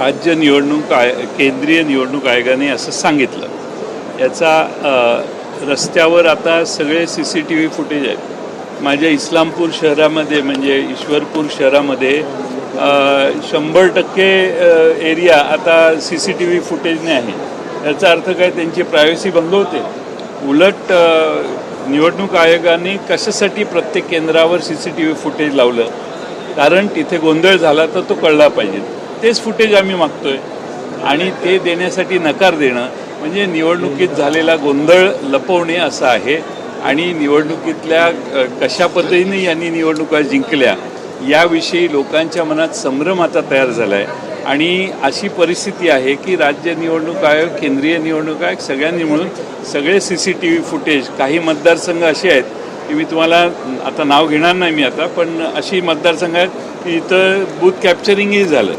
राज्य निवडणूक आय केंद्रीय निवडणूक आयोगाने असं सांगितलं. याचा रस्त्यावर आता सगळे C C T V footage आहेत. माझ्या इस्लामपूर शहरामध्ये म्हणजे ईश्वरपूर शहरामध्ये शंभर टक्के एरिया आता सी सी टी व्ही फुटेजने आहे. याचा अर्थ काय? त्यांची प्रायव्हसी भंग होते. उलट निवडणूक आयोगाने कशासाठी प्रत्येक केंद्रावर C C T V footage लावलं? कारण तिथे गोंधळ झाला तर तो कळला पाहिजे. तेच फुटेज आम्ही मागतोय. आणि ते देण्यासाठी नकार देणं म्हणजे निवडणुकीत झालेला गोंधळ लपवणे असं आहे. आणि निवडणुकीतल्या कशा पद्धतीने यांनी निवडणुका जिंकल्या याविषयी लोकांच्या मनात संभ्रम आता तयार झाला आहे आणि अशी परिस्थिती आहे की राज्य निवडणूक आयोग केंद्रीय निवडणूक आयोग सगळ्यांनी मिळून सगळे C C T V footage काही मतदारसंघ असे आहेत की मी तुम्हाला आता नाव घेणार नाही मी आता पण अशी मतदारसंघ आहेत की इथं बूथ कॅप्चरिंगही झालं.